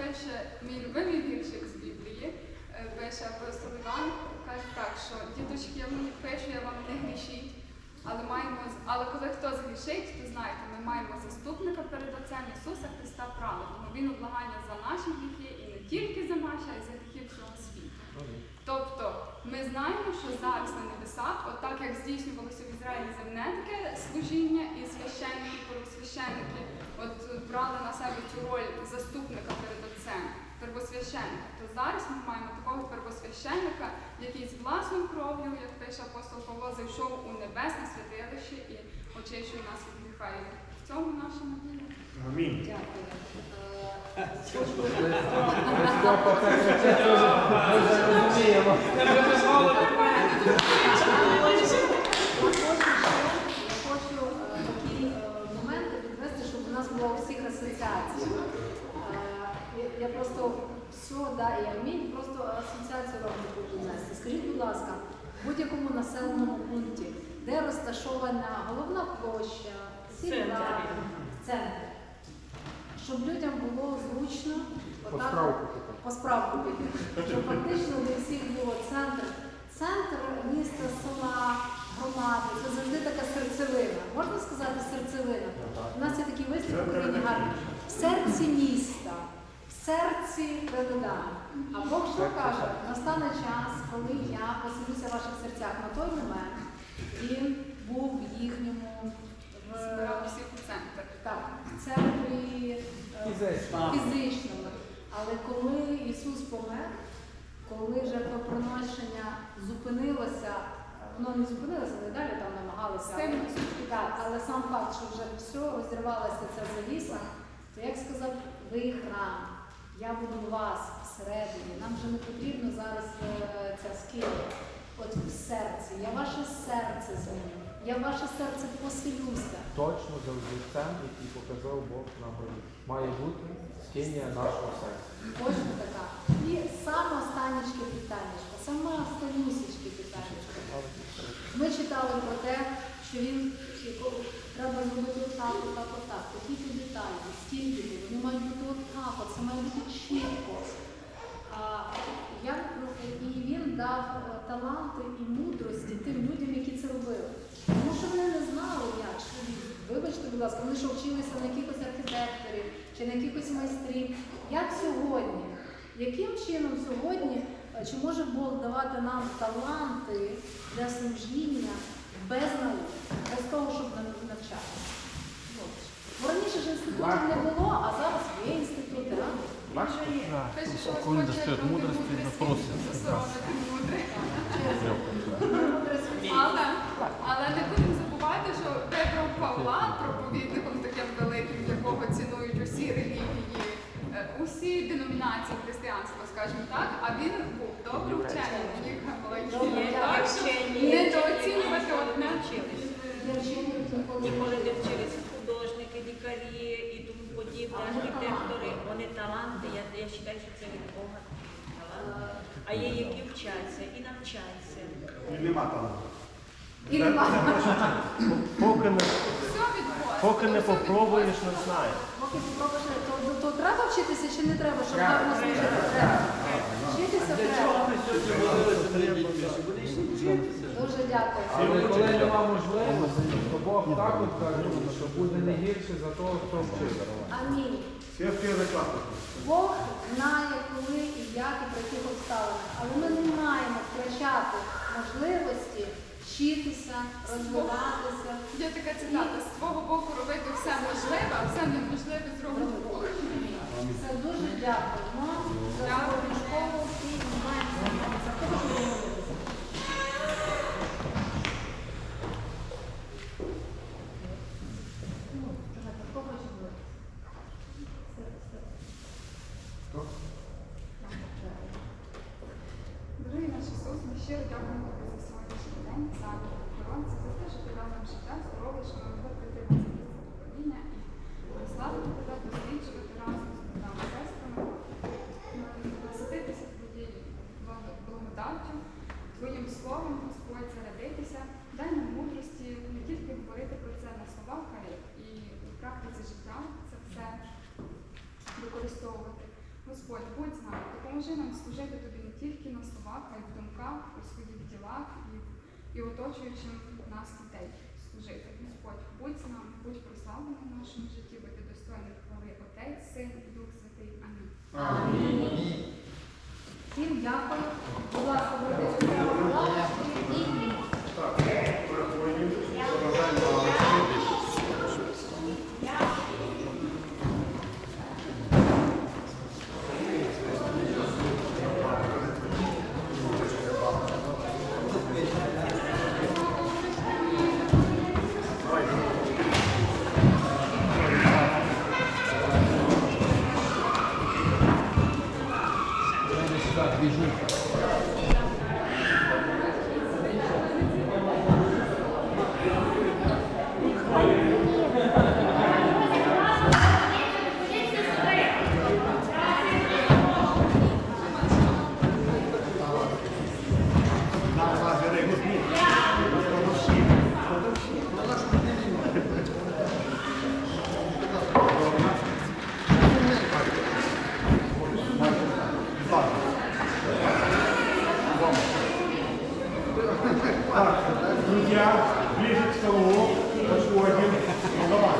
пише мій любимий віршик з Біблії, е, пише апостол Іван, каже так, що діточки, я мені пишу, я вам не грішіть. Але маємо але коли хто згрішить, то знаєте, ми маємо заступника перед Отцем Ісуса Христа праведного. Він облагання за наші гріхи і не тільки за наші, а й за гріхи всього світу. Тобто ми знаємо, що зараз на небесах, от так як здійснювалося в Ізраїлі земне таке служіння, і священники, первосвященники от брали на себе цю роль заступника перед отцем, первосвященника, то зараз ми маємо такого первосвященника, який з власною кров'ю, як пише апостол Павло, зайшов у небесне святилище і очищує нас від гріха. І в цьому наша надія. Амінь. Дякую. Е, Степа так рече, це вже ми вже розуміємо. Я хочу е, такі е, моменти підвести, щоб у нас була у всіх асоціація. Е, я- Я просто все, да, і амінь, просто асоціацію роблю піднести. Скажіть, будь ласка, в будь-якому населеному пункті, де розташована головна площа, сільра, в центрі, щоб людям було зручно По отак справку по справку піти. Щоб фактично для всіх було центр. Центр міста, села, громади. Це завжди така серцевина. Можна сказати серцевина? У нас є такий вислів в Україні гарний. В серці міста, серці Велида. А Бог що каже? Настане час, коли я поселюся в ваших серцях. На той момент він був в їхньому в, Збирав всіх у центр. так, в центрі е, фізичному. Але коли Ісус помер, коли жертвоприношення зупинилося, воно не зупинилося, вони далі там намагалися. Так, але сам факт, що вже все, розірвалася ця завіса, то як сказав, ви храм, я буду у вас всередині. Нам вже не потрібно зараз е, ця скиня. От в серці. Я ваше серце зміню. Я в ваше серце поселюся. Точно за взірцем, який показав Бог на горі. Має бути скинія нашого серця. Точно така. І саме останнє питання, саме останнюсічки питання. Ми читали про те, що він треба зробити отак, отак, отак. Такі то деталі, стільки, вони мають бути я, ну, і він дав е, таланти і мудрості тим людям, які це робили. Тому що вони не знали, як. Вибачте, будь ласка, вони що вчилися на якихось архітекторів чи на якихось майстрів. Як сьогодні? Яким чином сьогодні, е, чи може Бог давати нам таланти для служіння без науки, без того, щоб нав- навчати? От. Бо раніше ж інститутів не було, а зараз є інститути. а? Бачите? Господь достает мудрости. Мудрість. Але, але не будемо забувати, що вибрав Павла проповідником таким великим, якого цінують усі релігії, е, усі деномінації християнства, скажімо так, а він був добре вчений, їх Добре, Так що недооцінювати одне. Вчиню ніколи не Ніколи не можу. вчилися художники, лікарі і тому подібне, А вони архітектори. таланти. Вони таланти, я, я вважаю, що це від Бога. талант. А є, які вчаться і навчаються. І нема таланту. І нема. Поки не, поки не попробуєш, не знаєш. Поки попробуєш, то, то, то треба вчитися чи не треба, щоб гарно служити? Треба. Вчитися треба. Дуже дякую. Але коли нема можливості, то Бог так от каже, що буде не гірше за того, хто вчить. Амінь. Всі вчили класно. Бог знає, коли і як, і про яких обставинах. Але ми не маємо втрачати можливості вчитися, розвиватися. Є така цитата, з твого боку робити все можливе, а все неможливе зробити Бог. Це дуже дякуємо за школу і маємо займатися. Хто хоче домовитися? Ну, давайте, хто хоче домовитися? Все, все. Хто? Дорогі наш Ісус, ми щиро дякуємо за сьогоднішній день, за охоронці, за те, що ти дав нам життя, здоров'я, що ми могли прийти на це місце покоління і прославити тебе, досліджувати разом з братами сестрами, насититися твоєю благодаттю, твоїм словом, Господь, зарядитися. Дай нам мудрості не тільки говорити про це на словах, а і в практиці життя це все використовувати. Господь, будь з нами, допоможи нам служити тобі тільки на словах, а й в думках, у своїх ділах і, і оточуючим нас дітей служити. Господь, будь з нами, будь прославлений в нашому житті, бо ти достойний хвали Отець, Син і Дух Святий. Амінь. Всім дякую. des jours. Друзья, ближе к столу, подходим. Давай.